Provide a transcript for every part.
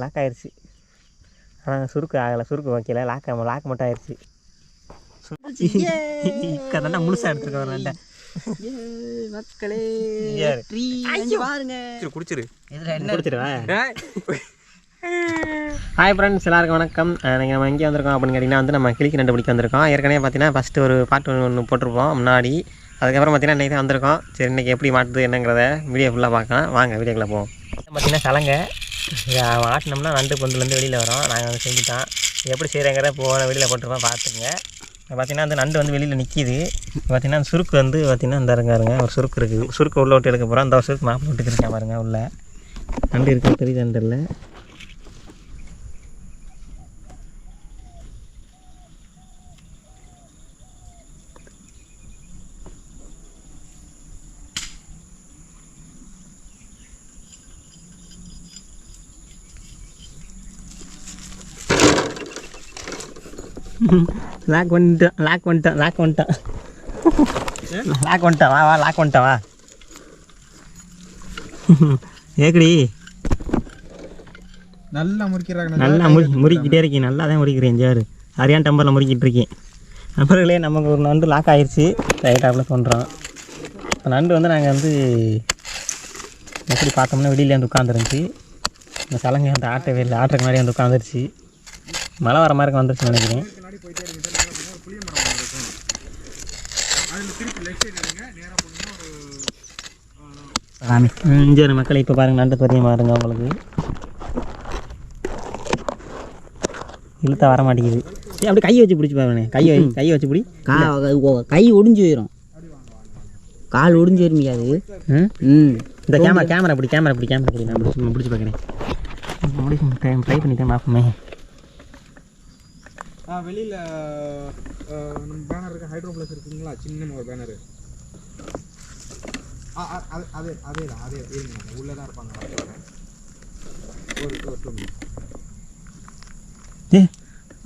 Lock ஆயிடுச்சு ஆனால் சுருக்கு ஆகலை. சுருக்கு வைக்கல. லாக் லாக் மட்டும் ஆயிடுச்சு முழுசாக எடுத்துருக்கோம் ரெண்டை மக்களே. யாரு? ட்ரீ பாருங்க. குடிச்சிரு. இதுல என்ன? கொடுத்துருவா ஹாய் ஃப்ரெண்ட்ஸ் எல்லாருக்கும் வணக்கம். நீங்கள் நம்ம எங்கே வந்திருக்கோம் அப்படின்னு கேட்டிங்கன்னா வந்து நம்ம கிளிக்கு ரெண்டு பிடிக்க வந்திருக்கோம். ஏற்கனவே பார்த்தீங்கன்னா ஃபஸ்ட்டு ஒரு பாட்டு ஒன்று போட்டிருப்போம் முன்னாடி. அதுக்கப்புறம் பார்த்தீங்கன்னா இன்றைக்கி தான் வந்திருக்கோம். சரி இன்றைக்கி எப்படி மாட்டுது என்னங்கிறத வீடியோ ஃபுல்லாக பார்க்கலாம். வாங்க வீடியோக்குள்ளே போவோம். பார்த்தீங்கன்னா சலங்கை. இதை ஆட்டினோம்னா நண்டு பொந்துலேருந்து வெளியில் வரும். நாங்கள் வந்து செஞ்சுட்டோம். எப்படி செய்கிறேங்கிற போன வெளியில் போட்டிருப்போம் பார்த்துங்க பார்த்தீங்கன்னா அந்த நண்டு வந்து வெளியில் நிற்கிது பார்த்தீங்கன்னா அந்த சுருக்கு வந்து பார்த்தீங்கன்னா இந்த இறங்காருங்க ஒரு சுருக்கு இருக்குது. சுருக்கு உள்ளே விட்டு எடுக்க போகிறோம் அந்த ஒரு சுருக்கு மாப்பிள்ளை விட்டுக்கு இருக்கேன் பாருங்க உள்ளே. நண்டு இருக்குது தெரியுது இல்லை லாக் வந்துட்டான் லாக் வந்துட்டான் லாக் வந்துட்டான் லாக் வந்துட்டான் வா வா லாக் வந்துட்டான் வா ஏக்கடி. நல்லா முறிக்கிறாங்க. நல்லா முறி முறிக்கிட்டே இருக்கேன் நல்லா தான் முறிக்கிறேன் ஜாரு. சரியான டம்பரில் முறிக்கிட்டு இருக்கேன் நண்பர்களே நமக்கு ஒரு நண்டு லாக் ஆயிடுச்சு ரைட்டாப்பில் பண்ணுறோம் இப்போ நண்டு வந்து நாங்கள் வந்து எப்படி பார்த்தோம்னா வெளியில வந்து உட்காந்துருந்துச்சு இந்த சலங்கை வந்து ஆட்டவே இல்லை ஆட்டுறதுக்கு முன்னாடி வந்து உட்காந்துருச்சு மழை வர மாதிரி வந்துருச்சு நினைக்கிறேன். இந்த நேரம் பார்த்தீங்கன்னா புளிய மரம் ஒன்று இருக்கும் அதில் திருப்பி லெஃப்ட் சைடு எடுங்க நேராக போனீங்கன்னா ஒரு அஞ்சு மக்களை இப்போ பாருங்க நண்டு தெரியும் பாருங்கள் உங்களுக்கு. இழுத்த வர மாட்டேங்குது. அப்படி கை வச்சு பிடிச்சி பாருங்க கையை கை வச்சு பிடி. கை ஒடிஞ்சு போயிடும் கால் ஒடிஞ்சு வருமியா அது ம். இந்த கேமரா கேமரா அப்படி கேமரா அப்படி கேமரா அப்படி நான் பிடிச்சி பிடிச்சி பார்க்குறேன். ட்ரை பண்ணிட்டேன் பார்ப்போமே. வெளியில நம்ம பேனர் இருக்க ஹைட்ரோ பிளஸ் இருக்குங்களா? சின்ன ஒரு பேனர் அதே அதே தான் அதே இருங்க உள்ளே தான் இருப்பாங்க. ஒரு ஒரு minutes. ஏ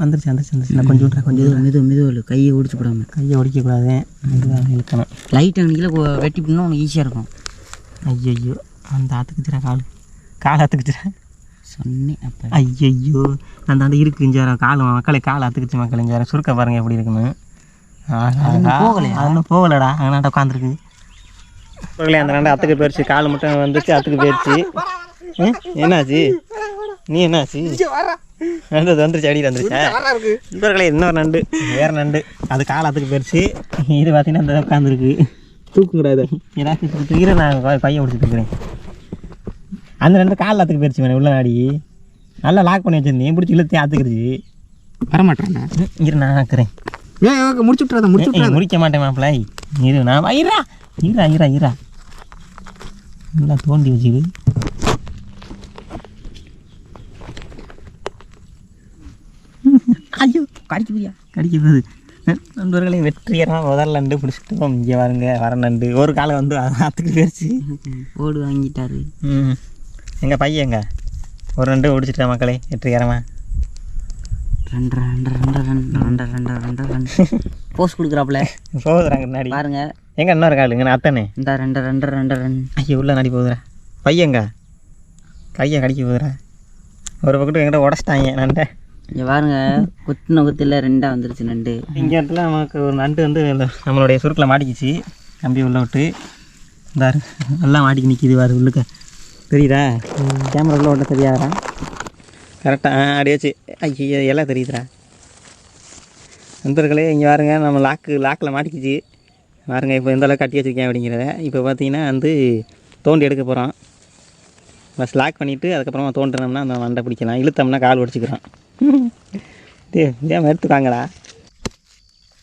வந்துருச்சு வந்துருச்சு வந்துருச்சு. நான் கொஞ்சம் விட்றேன் கொஞ்சம் மெது மெது மெதுவில் கையை ஒடிச்சு போடாம கையை ஒடிக்கக்கூடாது இதுதான் இழுக்கணும். லைட் அன்னைக்கில் வெட்டி பண்ணால் உனக்கு ஈஸியாக இருக்கும். ஐயோ அந்த ஆற்றுக்குச்சுரா கால். கால் ஆற்றுக்குச்சுரா சொன்னேன் அப்போ. ஐயையோ அந்த அந்த இருக்குஞ்சார கால் மக்களை கால் அத்துக்குச்சு மக்களுஞ்சார சுருக்க பாருங்க எப்படி இருக்குன்னு. போகலையா? அதெல்லாம் போகலடா. அங்கனாட்ட உட்காந்துருக்கு போகலையா அந்த ரெண்டு அத்துக்கு போயிடுச்சு கால் மட்டும் வந்துச்சு அத்துக்கு போயிடுச்சு என்னாச்சு? நீ என்னாச்சு? நண்டு வந்துருச்சு அடியில் வந்துருச்சா? நண்பர்களே இன்னொரு நண்டு வேற நண்டு. அது கால் அத்துக்கு போயிடுச்சு இது பார்த்தீங்கன்னா அந்த உட்காந்துருக்கு தூக்குங்கடா இதை. ஏதாச்சும் தூக்கிற நான் பையன் பிடிச்சிட்டு இருக்கிறேன். அந்த ரெண்டு கால் அத்துக்கு போயிடுச்சு மேடம் உள்ள நாடி. நல்லா லாக் பண்ணி வச்சிருந்தேன். பிடிச்சி இழுத்து ஆத்துக்கிடுச்சு வரமாட்டாங்க ம், இரு நான் ஆக்குறேன். ஏன் முடிச்சு விட்றாத ஏய், முடிக்க மாட்டேன் மாப்பிள்ளை. இரு நான் ஐரா ஈரா ஈரா ஈரா நல்லா தோண்டி வச்சுது ஐயோ கடிச்சு போயா கடிக்க போகுது நண்பர்களே வெற்றியெல்லாம் முதல் நண்டு பிடிச்சிட்டோம் இங்கே பாருங்க வர நண்டு ஒரு காலம் வந்து ஆற்றுக்கு போயிடுச்சு ஓடு வாங்கிட்டாரு. ம். எங்கள் பையன் எங்க? ஒரு ரெண்டு பிடிச்சிட்டேன் மக்களே வெற்றிகரமாக ரெண்டு ரெண்டு ரெண்டு ரெண்டு ரெண்டு ரெண்டு ரெண்டு ரெண்டு. போஸ்ட் கொடுக்குறாப்புல. போகுதுறாங்க முன்னாடி பாருங்க. எங்க இன்னொரு கால் இங்கே அத்தனே இந்த ரெண்டு ரெண்டு ரெண்டு ரெண்டு. ஐயோ உள்ள நடி போகுதுடா. பையங்க கையை கடிக்க போகுதுடா. ஒரு பக்கத்து எங்கிட்ட உடச்சிட்டாங்க நண்டை இங்க பாருங்க குத்துன குத்துல ரெண்டா வந்துருச்சு நண்டு. இங்கே இடத்துல நமக்கு ஒரு நண்டு வந்து இந்த நம்மளுடைய சுருக்கில் மாட்டிக்கிச்சு. கம்பி உள்ள விட்டு. இந்தாரு நல்லா மாட்டிக்கி நிற்கிது வாரு உள்ளுக்க. தெரியுதா? கேமரா உள்ள விட்ட தெரியாதா கரெக்டாக ஆ அடியாச்சு ஐயோ எல்லாம் தெரியுதுடா. நண்பர்களே இங்கே பாருங்க நம்ம லாக்கு லாக்கில் மாட்டிக்கிச்சு. பாருங்க இப்போ எந்த அளவுக்கு கட்டி வச்சிருக்கேன் அப்படிங்கிறத. இப்போ பார்த்தீங்கன்னா வந்து தோண்டி எடுக்க போகிறோம் பஸ் லாக் பண்ணிவிட்டு அதுக்கப்புறமா தோண்டினோம்னா அந்த மண்டை பிடிக்கலாம். இழுத்தோம்னா கால் ஒடிச்சிக்கிறோம் டே ஏன் எடுத்துக்காங்கடா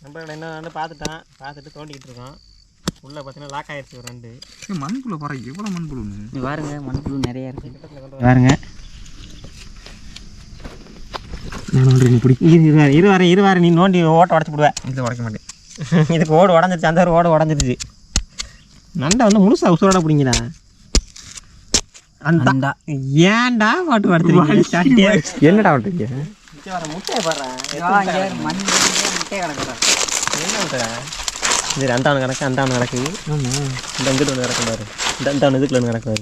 நண்பர்கள் என்ன வந்து பார்த்துட்டான். பார்த்துட்டு தோண்டிக்கிட்டு இருக்கோம் உள்ளே பார்த்தீங்கன்னா லாக் ஆயிடுச்சு ஒரு ரெண்டு. மண்புழு பாரு எவ்வளோ மண்புழுன்னு. இங்க பாருங்க மண்புழு நிறைய பாருங்க. இரு இரு இரு வரேன் இரு வரேன் நீ நோண்டி ஓட்ட உடச்சி விடுவேன் இதில் உடைக்க மாட்டேன். இதுக்கு ஓடு உடஞ்சிருச்சு அந்த ஒரு ஓடு உடஞ்சிருச்சு. நண்டை வந்து முழுசா உசுரோட பிடிங்கடா அந்த ஏன்டா பாட்டு படுத்துறீங்க என்னடா பண்ணுறீங்க முட்டையை பாடுறேன். முட்டையை என்ன இது அந்தாவன் கிடக்கு அந்தாவன் கிடக்குது இந்த இங்கிட்டு ஒன்று கிடக்கும் பாரு. இந்த அந்தாவன் இதுக்குள்ள ஒன்று கிடக்கு பாரு.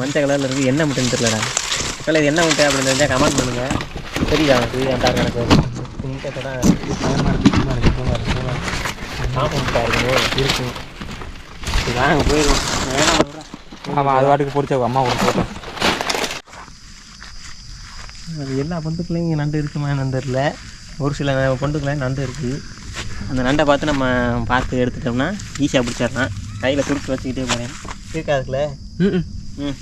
மஞ்சள் கலரில் இருக்குது என்ன முட்டைன்னு தெரியலடா. இல்லை இது என்ன முட்டை அப்படின்னு தெரிஞ்சால் கமெண்ட் பண்ணுங்க. தெரியுதா எனக்கு அந்த எனக்கு முட்டை கூட மாப்பு முட்டை இருக்குமோ போயிடுவோம். ஆமாம் அது வாட்டுக்கு பிடிச்ச அம்மா கூட போட்டோம் அது எல்லா பொந்துக்குள்ளேயும் இங்கே நண்டு இருக்குமா என்னன்னு தெரியல. ஒரு சில பொந்துக்குள்ளேயும் நண்டு இருக்குது அந்த நண்டை பார்த்து நம்ம பார்த்து எடுத்துட்டோம்னா ஈஸியாக பிடிச்சிடலாம். கையில் சுருட்டு வச்சுக்கிட்டே போகிறேன் இருக்காதுக்குள்ள ம் ம்.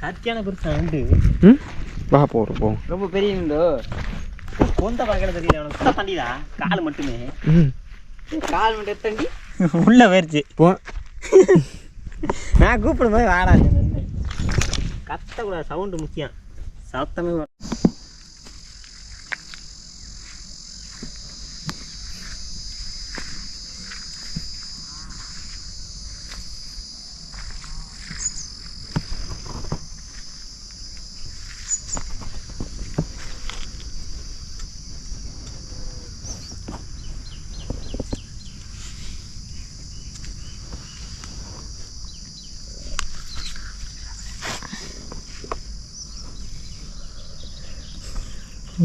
சத்தியான பெருசா நண்டு ம்? வா போகிறோம் போ ரொம்ப பெரிய மீண்டோ கொந்த பார்க்கல தெரியல அவனுக்கு கொந்த தண்டிதா கால் மட்டுமே. ம். கால் மீட்டர் எத்தண்டி உள்ள போயிருச்சு. போ. நான் கூப்பிடும் போது வாடா. கத்தக்கூடாது சவுண்டு முக்கியம். சத்தமே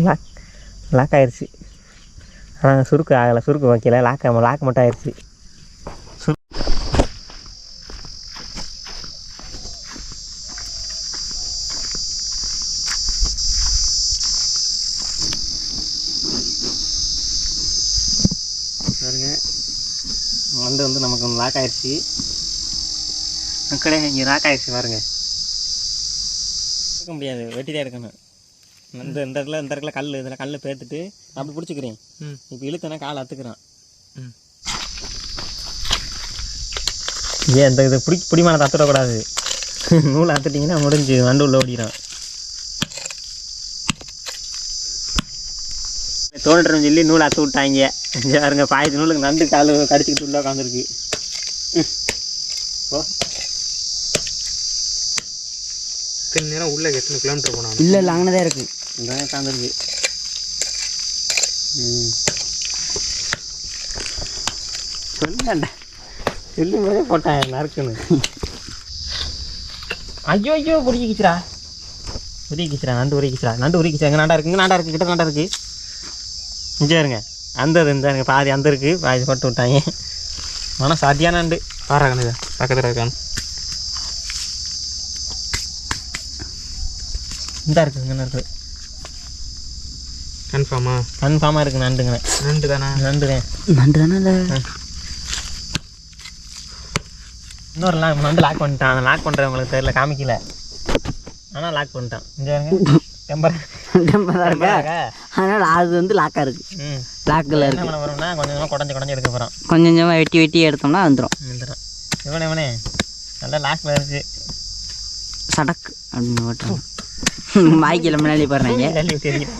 லாக் லாக் ஆயிடுச்சு ஆனால் சுருக்கு ஆகலை. சுருக்கு வைக்கல. லாக் லாக் மட்டும் ஆயிடுச்சு பாருங்க. வந்து வந்து நமக்கு ஒன்று லாக் ஆயிடுச்சு மக்களே இங்கே லாக் ஆயிடுச்சு பாருங்க. எடுக்க முடியாது. வெட்டி தான் எடுக்கணும். இந்த இந்த இடத்துல இந்த இடத்துல கல் இதில் கல் பேத்துட்டு அப்படி பிடிச்சிக்கிறேன். இப்போ இழுத்தனா கால் அத்துக்கிறான். ஏன் இந்த இது பிடி பிடிமான தத்துடக்கூடாது நூலை அத்துட்டிங்கன்னா முடிஞ்சு வண்டு உள்ள ஓடிடும். தோன்றன்னு சொல்லி நூலை அத்து விட்டாங்க. பாருங்க பாயத்து நூலுக்கு நண்டு கால் கடிச்சிக்கிட்டு உள்ள உட்காந்துருக்கு ஓ நேரம் உள்ள எத்தனை கிலோமீட்டர் போனாலும் இல்லை இல்லை அங்கே தான் இருக்குது இங்கே காந்திருக்கு சொல்லாண்டா சொல்லும் போதே போட்டான் நறுக்குன்னு ஐயோ ஐயோ உருகிக்கிச்சுடா. உருகிக்கிச்சுடா நண்டு உருகிக்கிச்சுடா. நண்டு உருகிக்கிச்சு. எங்கே நாண்டா இருக்குங்க நாண்டா இருக்குது கிட்ட நாண்டா இருக்குது இங்கே இருங்க. அந்த இது இந்த பாதி அந்த இருக்குது பாதி போட்டு விட்டாங்க. ஆனால் சாத்தியான நண்டு. பாருங்க பக்கத்தில் இருக்கான். இந்த இருக்குங்க இருக்குது கன்ஃபார்மா கன்ஃபார்மாக இருக்குது நண்டுங்க நண்டு தானே நண்டுதான் நண்டு தானே இல்லை இன்னொரு லாக் நண்டு லாக் பண்ணிட்டான் அந்த லாக் பண்ணுறவங்களுக்கு தெரியல காமிக்கல. ஆனால் லாக் பண்ணிட்டான். இங்கே டெம்பர் டெம்பராக இருக்கா? அதனால் அது வந்து லாக்காக இருக்குது ம். லாக்கில் என்ன இருக்குது பண்ண போகிறோம்னா கொஞ்சம் கொஞ்சமாக குடஞ்சி குடஞ்சி எடுக்க போகிறோம் கொஞ்சம் கொஞ்சமாக வெட்டி வெட்டி எடுத்தோம்னா வந்துடும் வந்துடும் இவனே இவனே. நல்லா லாக்கில் இருக்கு. சடக்கு அப்படின்னு ஓட்டுறோம் மாய்க்கில் முன்னாடி போடுறாங்க தெரியும்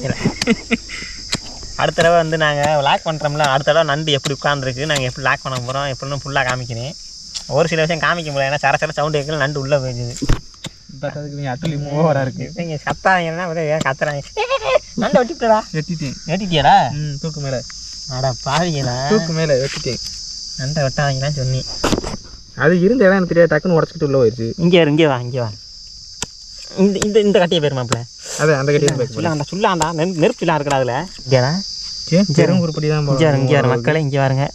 அடுத்த தடவை வந்து நாங்கள் லாக் பண்ணுறோம்ல அடுத்த தடவை நண்டு எப்படி உட்காந்துருக்கு நாங்கள் எப்படி லாக் பண்ண போகிறோம் எப்படின்னு ஃபுல்லாக காமிக்கிறேன். ஒரு சில விஷயம் காமிக்க முடியல ஏன்னா சர சர சவுண்டு கேட்கல நண்டு உள்ளே போயிடுது. பார்த்ததுக்கு நீங்கள் அட்டலி ஓவராக இருக்கு. இவங்க கத்தாங்கன்னா ஒரே கத்துறாங்க. நண்டை வெட்டிவிட்டடா வெட்டிட்டேன். வெட்டிட்டியாடா? ம் தூக்கு மேலே. அட பாவிங்களா தூக்கு மேலே வெட்டிட்டேன். நண்டை வெட்டாதீங்களான்னு சொன்னேன். அது இருந்த இடம் எனக்கு தெரியாது டக்குன்னு உடச்சிக்கிட்டு உள்ள போயிடுச்சு இங்கே இங்கே வா இங்கே வா. இந்த இந்த இந்த கட்டிய பேர் மாப்பிள்ள. அதான் அந்த கட்டியில் போய் சொல்லாண்டா சொல்லாண்டா நெருப்பு நெருப்புலாம் இருக்கடா அதில். இங்கேடா. சரி பெருங்குருப்படி தான் இங்கே வரும் இங்கே வரும் மக்களே இங்கே வாருங்க.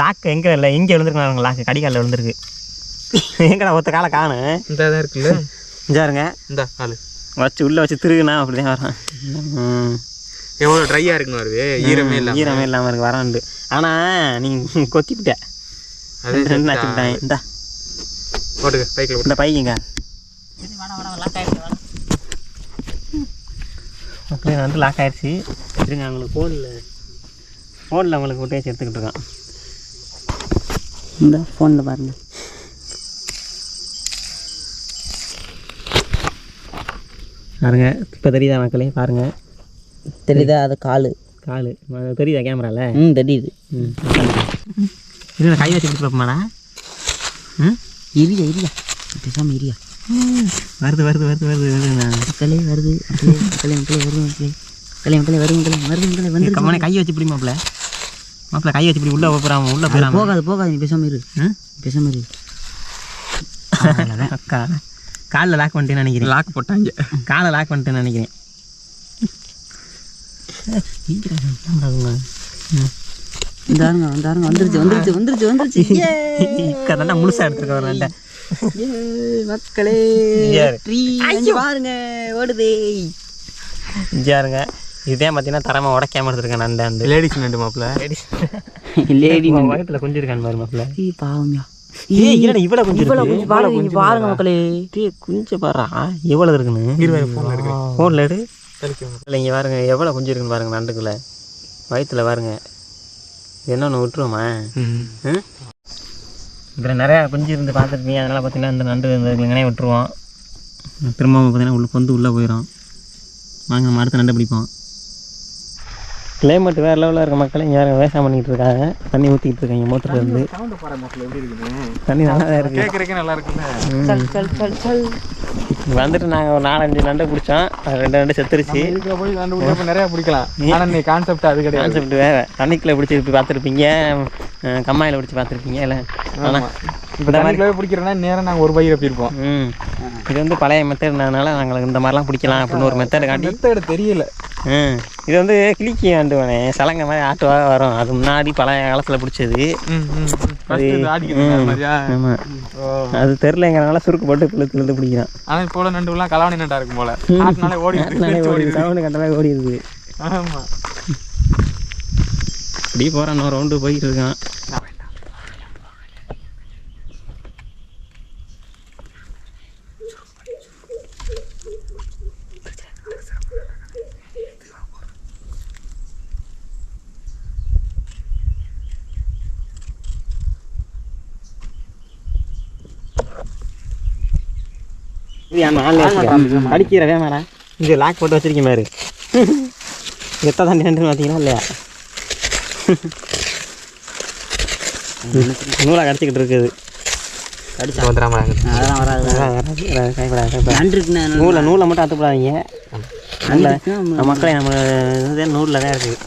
லாக்கு எங்கே இல்லை? எங்கே விழுந்துருக்கு லாக்கு கடிகாலில் விழுந்துருக்கு. எங்கடா ஒத்த காலை காணும் இந்த தான் இருக்குல்ல. இங்கே வருங்க. இந்த ஆளு. வச்சு உள்ளே வச்சு திருகுனா அப்படி தான் வரான் ம். எவ்வளோ ட்ரையாக இருக்குன்னு வருது? ஈரமே இல்லை ஈரமே இல்லாமல் இருக்கு வரான்ண்டு ஆனால் நீ கொத்திவிட்ட அதே ரெண்டு நச்சுக்கிட்டேன் இந்தா. போட்டுக்க பைக்கில் இந்த பையங்க மக்களே வந்து லாக் ஆயிடுச்சு. இருங்க அவங்களுக்கு ஃபோனில் ஃபோனில் அவங்களுக்கு ஃபுட்டேஜ் எடுத்துக்கிட்டு இருக்கான். இந்த ஃபோனில் பாருங்க. பாருங்க இப்போ தெரியுதா மக்களே? பாருங்க. தெரியுதா? அது கால். கால். தெரியுதா கேமராவில் ம் தெரியுது. ம் இது கை வச்சு பார்ப்போமாடா ம்? இரியா இரியா பேசாமல் இரியா வருது வருது வருது வருது வருது. மக்களே வருது. மக்களே மக்களே மக்களே வருது மக்களே. மக்களே மக்களே வருது மக்களே வருது மக்களே வந்து கம்மனே கை வச்சு பிடி மாப்பிள்ள மாப்பிள்ள கை வச்சு பிடி உள்ளே போகிறான் உள்ளே போயிடாம போகாது போகாது நீ பேசாமல் இரு. ம் பேசாமல் இரு. அக்கா காலில் லாக் பண்ணிட்டேன்னு நினைக்கிறேன். லாக் போட்டாங்க. காலை லாக் பண்ணிட்டேன்னு நினைக்கிறேன். இந்தாருங்க இந்தாருங்க வந்துருச்சு வந்துருச்சு வந்துருச்சு வந்துருச்சு. கரெக்டாக முழுசாக எடுத்துருக்க ஒரு நண்டை ஏய், மக்களே பாருங்க ஓடுதே. இஞ்சாருங்க இதே பார்த்தீங்கன்னா தரமாக உடைக்காம எடுத்துருக்கேன் நண்டை அந்த லேடிஸ் நண்டு மாப்பிள்ள. லேடிஸ் லேடி வயத்தில் கொஞ்சம் இருக்கான்னு பாரு மாப்பிள்ள. ஏய் பாவம்யா. இவ்வளோ கொஞ்சம் இவ்வளவு இருக்கு கொஞ்சம் பாருங்க பாருங்க மக்களே. குஞ்சு பாரா எவ்வளோ இருக்குன்னு? இருபது ஃபோன் இருக்கு. ஃபோனில் எடு இங்கே பாருங்க எவ்வளோ குஞ்சு இருக்குன்னு பாருங்க நண்டுக்குள்ள. வயிற்றுல பாருங்க. இது என்ன ஒன்று விட்டுருவோமா? இதில் நிறையா குஞ்சு இருந்து பார்த்துருப்பீங்க. அதனால் பார்த்தீங்கன்னா இந்த நண்டு இந்த இங்கனே விட்டுருவோம். திரும்ப பார்த்தீங்கன்னா உள்ள பொந்து உள்ளே போயிடும் வாங்க நம்ம அடுத்த நண்டை பிடிப்போம். கிளைமேட் வேறு லெவலில் இருக்க மக்கள் இங்கே யாரும் விவசாயம் பண்ணிக்கிட்டு இருக்காங்க. தண்ணி ஊற்றிக்கிட்டு இருக்காங்க மோட்டர்ல இருந்து தண்ணி நல்லா தான் இருக்குது கேட்கறதுக்கு நல்லா இருக்குல்ல. வந்துட்டு நாங்கள் ஒரு நாலஞ்சு நண்டை பிடிச்சோம் அது ரெண்டு நண்டு செத்துருச்சு. போய் நண்டு பிடிச்சப்ப நிறைய பிடிக்கலாம் ஆனா நீ கான்செப்ட் அது கிடையாது. கான்செப்ட் வேறு. தண்ணிக்குள்ளே பிடிச்சி பார்த்துருப்பீங்க. கம்மாயில் பிடிச்சி பார்த்துருப்பீங்க இல்லை? ஆமா. இப்போ தண்ணிக்குள்ளே பிடிக்கிறோன்னா நேரம் நாங்க ஒரு பையில போயிருப்போம். ம். இது வந்து பழைய மெத்தட்னால நாங்கள் இந்த மாதிரிலாம் பிடிக்கலாம் அப்படின்னு ஒரு மெத்தட் காட்டி. மெத்தட் தெரியல. இது வந்து கிளிக்கி ஆண்டுவனே சலங்கை மாதிரி ஆட்டுவாக வரும். அது முன்னாடி பழைய காலத்தில் பிடிச்சது. அது ஆமாம் தெரிலங்கிறனால சுருக்கு போட்டு பிள்ளை இழுத்து பிடிக்கிறான். ஆனா இப்போ நண்டுலாம் கலாவணி நண்டா இருக்கும் போல. ஆட்டினாலே ஓடி ஓடி சவுண்டு கண்டாலே ஓடி இருக்குது ஆமா. இப்படி போகிறான் இன்னும் ரவுண்டு போயிட்டு இருக்கான். இது அந்த ஆள் அடிக்கிற வேமாடா. இங்கே லாக் போட்டு வச்சிருக்கேன் பாரு. எத்த தண்ணி நண்டு பார்த்தீங்கன்னா இல்லையா? நூலாக கடிச்சிக்கிட்டு இருக்குது. வந்துடாம அதெல்லாம் வராது. வராது, வராது, கைப்படாது, நூலை நூலை மட்டும் அத்துப்படாதீங்க. நம்ம மக்களே நம்ம நூலில் தான் இருக்குது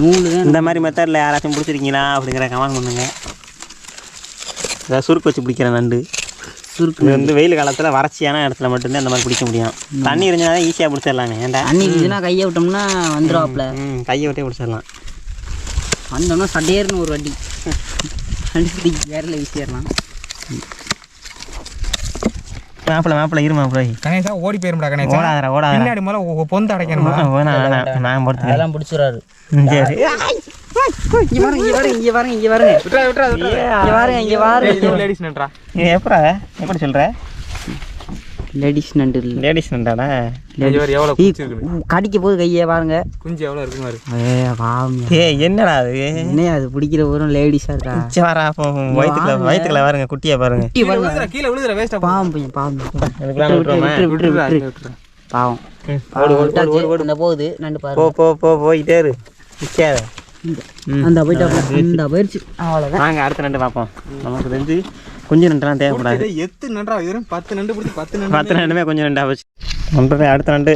நூலு இந்த மாதிரி மெத்தடில் யாராச்சும் பிடிச்சிருக்கீங்களா அப்படிங்கிற கமெண்ட் பண்ணுங்க. ஏதாவது சுருக்கு வச்சு பிடிக்கிற நண்டு. சுருக்கு இது வந்து வெயில் காலத்தில் வறட்சியான இடத்துல மட்டும்தான் இந்த மாதிரி பிடிக்க முடியும். தண்ணி இருந்துச்சுனா தான் ஈஸியாக பிடிச்சிடலாங்க ஏன்டா? தண்ணி இருந்துச்சுன்னா கையை விட்டோம்னா வந்துடுவாப்புல ம் கையை விட்டே பிடிச்சிடலாம் வந்தோம்னா சட்டேர்னு ஒரு வண்டி. அடிச்சு வேரில் வீசிடலாம். மாப்பிள்ள மாப்பிள்ள இரு மாப்பிள்ள. கணேசா ஓடி போயிரும்டா கணேசா. ஓடாதரா ஓடாதரா பின்னாடி முதல்ல ஒ- பொந்து வேணாம் நான் படுத்துக்கிறேன் அதெல்லாம் பிடிச்சிடாரு சரி. இங்க பாருங்க இங்க பாருங்க இங்க பாருங்க இங்க பாருங்க. இங்க பாருங்க இங்க பாருங்க. லேடிஸ் நன்றா இது எப்படா? எப்படி சொல்கிற லேடிஸ் நண்டு. இல்ல. லேடிஸ் நண்டாடா குஞ்சு கடிக்க போது கையை பாருங்க. குஞ்சு எவ்வளோ இருக்கு பாரு. ஏ பாவம் என்னடா அது? என்ன அது பிடிக்கிற ஊரும் லேடிஸா இருக்கா? வரா அப்போ வயிற்றுக்குள்ள வயிற்றுக்குள்ள பாருங்க குட்டியா பாருங்க. குட்டி பாருங்க. விழுதுற கீழே விழுதுற வேஸ்டா பாவம் பையன் பாவம் பாவம். ஓடு ஓடு ஓடு ஓடு போகுது நண்டு போ பாருங்க. போ போ போயிட்டே இரு. அந்த போயிட்டு அந்த போயிடுச்சு அவ்வளோதான் வாங்க அடுத்த நண்டு பார்ப்போம் நமக்கு தெரிஞ்சு கொஞ்சம் நண்டுலாம் தேவைப்படாது. எத்து நன்றா வெறும் பத்து நண்டு பிடிச்சி பத்து நண்டு பத்து நண்டுமே கொஞ்சம் நண்டா போச்சு. நண்டு அடுத்த நண்டு.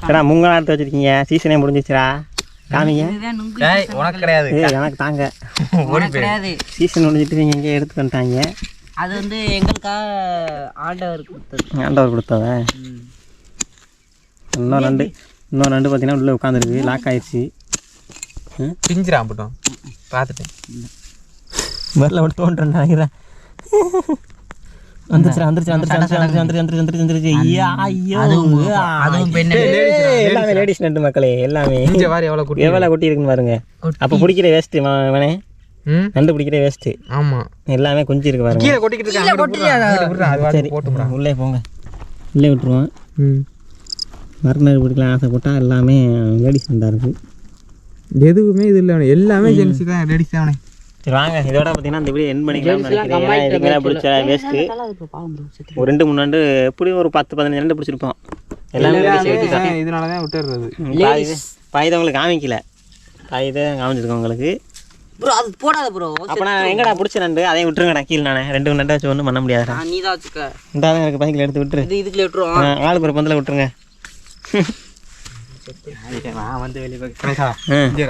சரிடா முங்கலாம் எடுத்து வச்சிருக்கீங்க. சீசனே முடிஞ்சிச்சுடா காமிங்க. உனக்கு கிடையாது. எனக்கு தாங்க. கிடையாது. சீசன் முடிஞ்சிட்டு நீங்கள் எங்கே எடுத்து வந்துட்டாங்க. அது வந்து எங்களுக்காக ஆர்டர் கொடுத்தது. ஆண்டவர் கொடுத்தவ இன்னொரு நண்டு இன்னொரு நண்டு பார்த்தீங்கன்னா உள்ளே உட்காந்துருக்கு. லாக் ஆயிடுச்சு. பிஞ்சிரா பார்த்துட்டேன். வரல மட்டும் தோன்றேன் நினைக்கிறேன். வந்துருச்சு வந்துருச்சு வந்துருச்சு வந்துருச்சு வந்துருச்சு வந்துருச்சு வந்துருச்சு ஐயா ஐயோ எல்லாமே லேடிஸ் நட்டு மக்களே எல்லாமே. எவ்வளோ குட்டி இருக்குன்னு பாருங்க. அப்போ பிடிக்கிற வேஸ்ட்டு வேணே நண்டு பிடிக்கிற வேஸ்ட்டு ஆமாம் எல்லாமே குஞ்சு இருக்கு பாருங்க சரி உள்ளே போங்க. உள்ளே விட்டுருவோம். மரநெல் பிடிக்கலாம் ஆசைப்பட்டால் எல்லாமே லேடிஸ் நண்டாக இருக்குது எதுவுமே இது இல்லை எல்லாமே ஜென்சி தான் லேடிஸ் தான் சரி வாங்க. இதோட பார்த்தீங்கன்னா இந்த வீடியோ என் பண்ணிக்கலாம் நினைக்கிறேன். மேலே பிடிச்ச வேஸ்ட்டு ஒரு ரெண்டு மூணு நண்டு எப்படியும் ஒரு பத்து பதினஞ்சு நண்டு பிடிச்சிருப்போம். எல்லாமே. இதனால தான். விட்டுறது தான் உங்களுக்கு காமிக்கல. பாதி தான் காமிச்சிருக்கோம் உங்களுக்கு. ப்ரோ அது போடாத ப்ரோ. அப்போ நான் எங்கடா பிடிச்ச நண்டு? அதையும் விட்டுருங்கடா கீழே நானே. ரெண்டு நண்டை வச்சு ஒன்றும் பண்ண முடியாதுடா. நீ தான் வச்சுக்க. இந்த எனக்கு பைக்கில் எடுத்து விட்டுரு. இது இதுக்குள்ள விட்டுருவோம். ஆளுக்கு ஒரு பந்தில் விட்டுருங்க.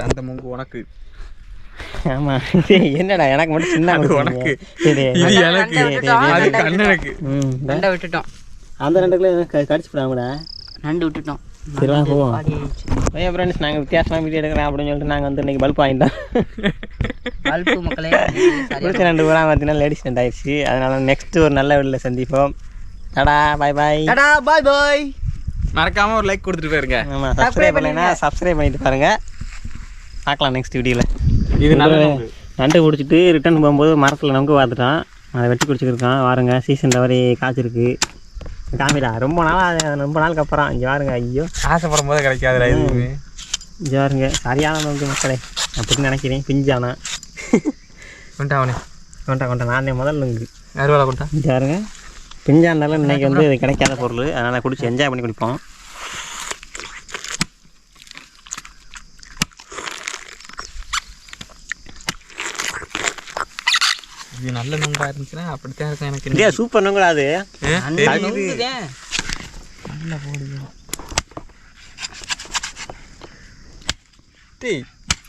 அந்த முங்கு உனக்கு. டேய், என்னடா எனக்கு மட்டும் சின்ன உனக்கு. இது எனக்கு. அது கண்ணனுக்கு. ம் இந்த- நண்டை விட்டுட்டோம். அந்த ரெண்டுக்குள்ள கடிச்சு போடாமடா நண்டு விட்டுட்டோம். போவோம். ஃப்ரெண்ட்ஸ் நாங்கள் வித்தியாசமாக வீடியோ எடுக்கிறேன் அப்படின்னு சொல்லிட்டு நாங்கள் வந்து இன்னைக்கு பல்ப் வாங்கிட்டோம். பல்பு மக்களே ரெண்டு ஊராக பார்த்தீங்கன்னா லேடிஸ் ரெண்டு ஆயிடுச்சு. அதனால நெக்ஸ்ட் ஒரு நல்ல வீடியோவில் சந்திப்போம். டாடா பாய் பாய் டாடா பாய் பாய் மறக்காம ஒரு லைக் கொடுத்துட்டு போயிருங்க. ஆமாம் சப்ஸ்கிரைப் பண்ணலைன்னா சப்ஸ்கிரைப் பண்ணிட்டு பாருங்க. பார்க்கலாம் நெக்ஸ்ட் வீடியோவில் இது நல்ல. நண்டு குடிச்சிட்டு ரிட்டர்ன் போகும்போது மரத்தில் நொங்கு பார்த்துட்டோம் அதை வெட்டி குடிச்சிருக்கோம் வாருங்க சீசன் வரை காய்ச்சிருக்கு காமிடா ரொம்ப நாளாக ரொம்ப நாளுக்கு அப்புறம். இங்கே வாருங்க ஐயோ. ஆசைப்படும் போது கிடைக்காதுடா எதுவுமே. இங்கே வாருங்க சரியான நொங்கு மக்களே. அப்படின்னு நினைக்கிறேன் பிஞ்சானா. கொண்டா அவனே. கொண்டா கொண்டா நானே முதல் நொங்கு. அறுவலை கொண்டா. இங்கே பாருங்க பிஞ்சாண்டாலும் இன்னைக்கு வந்து இது கிடைக்காத பொருள். அதனால் குடிச்சு என்ஜாய் பண்ணி குடிப்போம். இது நல்ல நோம்பா இருந்துச்சுன்னா அப்படித்தான் இருக்கும் எனக்கு. இல்லையா சூப்பர் நொங்குடா அது தெரியுது. நொங்குதேன். டேய்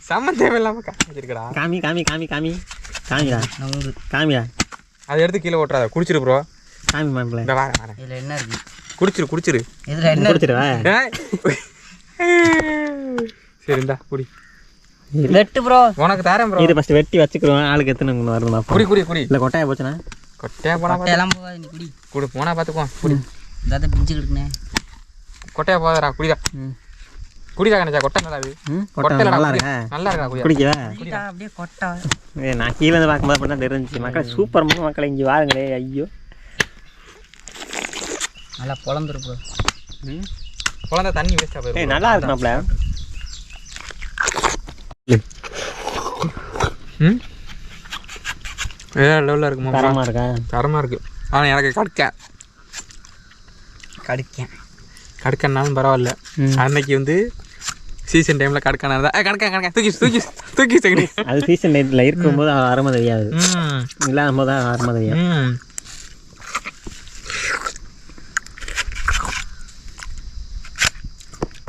சம்மந்தம் இல்லாம காமிச்சிருக்கடா காமி காமி காமி காமி. காமிடா. நொங்கு காமிடா. அதை எடுத்து கீழே ஓட்டுறாத. குடிச்சிரு ப்ரோ காமி மாப்பிள்ள இந்த வரேன் வரேன் இதுல என்ன இருக்கு? குடிச்சிரு குடிச்சிரு. இதுல என்ன குடிச்சிருவா? ஏய். சரி இந்தா குடி. வெட்டு ப்ரோ உனக்கு தரேன் ப்ரோ இது ஃபஸ்ட்டு வெட்டி வச்சுக்கிறோம். ஆளுக்கு எத்தனை நொங்கு வரும் குடி குடி குடி. இல்லை கொட்டாய போச்சுன்னா கொட்டையா போனா பாத்து- எல்லாம் போகாது நீ குடி. குடி போனா பார்த்துக்குவோம் குடி. இதாத்த பிஞ்சு கிடக்குனே கொட்டையா போதா குடிடா. ம். குடிடா கணேசா கொட்டை நல்லா ம். கொட்டை நல்லா இருக்கா? நல்லா இருக்கா குடிடா குடிக்கவா? குடிடா அப்படியே கொட்டா. நான் கீழே இருந்து பார்க்கும்போது அப்படி தான் தெரிஞ்சிச்சு. மக்கள் சூப்பர் மக்களை இங்கே வாருங்களே ஐயோ. நல்லா பொழந்துரு ப்ரோ. ம்? குழந்தை தண்ணி வேஸ்டா ஏய் போயிடும் நல்லா ம்? வேற லெவலில் இருக்குமா தரமாக இருக்கா? தரமாக இருக்கு. ஆனால் எனக்கு கடுக்க கடிக்கேன். கடுக்கன்னாலும் பரவாயில்ல. அன்னைக்கு வந்து சீசன் டைமில் கடுக்கானா இருந்தா கடுக்க கடுக்க தூக்கி தூக்கி தூக்கி அது சீசன் டைத்தில் இருக்கும்போது அருமை தெரியாது ம். இல்லாத போது தான் அருமை தெரியும் ம்.